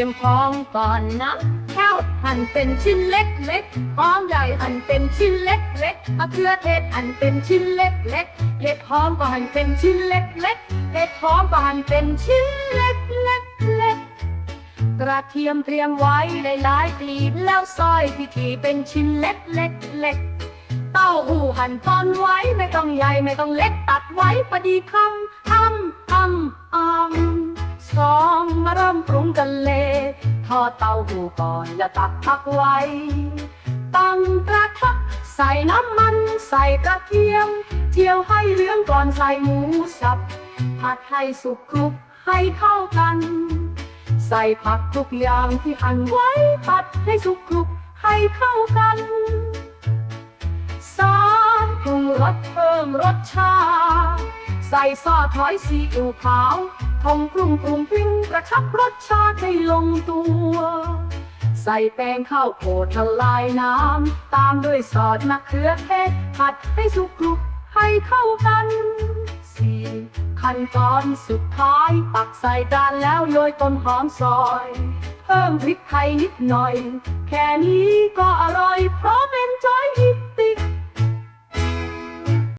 รียมพร้อมก่อนนะแค่หั่นเป็นชิ้นเล็กเล็กหอมใหญ่หั่นเป็นชิ้นเล็กเล็กมะเขือเทศหั่นเป็นชิ้นเล็กเล็กเห็ดหอมก็หั่นเป็นชิ้นเล็กเล็กเห็ดหอมก็หั่นเป็นชิ้นเล็กเล็กเล็กกระเทียมเตรียมไว้ในหลายกลีบแล้วซอยพิธีเป็นชิ้นเล็กเล็กเล็กเต้าหู้หั่นตอนไว้ไม่ต้องใหญ่ไม่ต้องเล็กตัดไว้พอดีคำทำทำอำสอง มาเริ่มปรุงกันเลยทอดเต้าหู้ก่อนแล้วตักพักไว้ ตั้งกระทะใส่น้ำมันใส่กระเทียม เจียวให้เหลืองก่อนใส่หมูสับ ผัดให้สุกคลุกให้เข้ากัน ใส่ผักทุกอย่างที่หั่นไว้ผัดให้สุกคลุกให้เข้ากันสารปรุงรสเพิ่มรสชาติใส่ซอสหอยซีอิ๊วขาว ทองปรุงปรุงปริ้งกระชับรสชาติให้ลงตัว ใส่แป้งข้าวโพดละลายน้ำ ตามด้วยซอสมะเขือเทศผัดให้สุกคลุกให้เข้ากันสี่ขั้นตอนสุดท้ายตักใส่จานแล้วโรยต้นหอมซอย เพิ่มพริกไทยนิดหน่อย แค่นี้ก็อร่อยเพราะเป็นจอย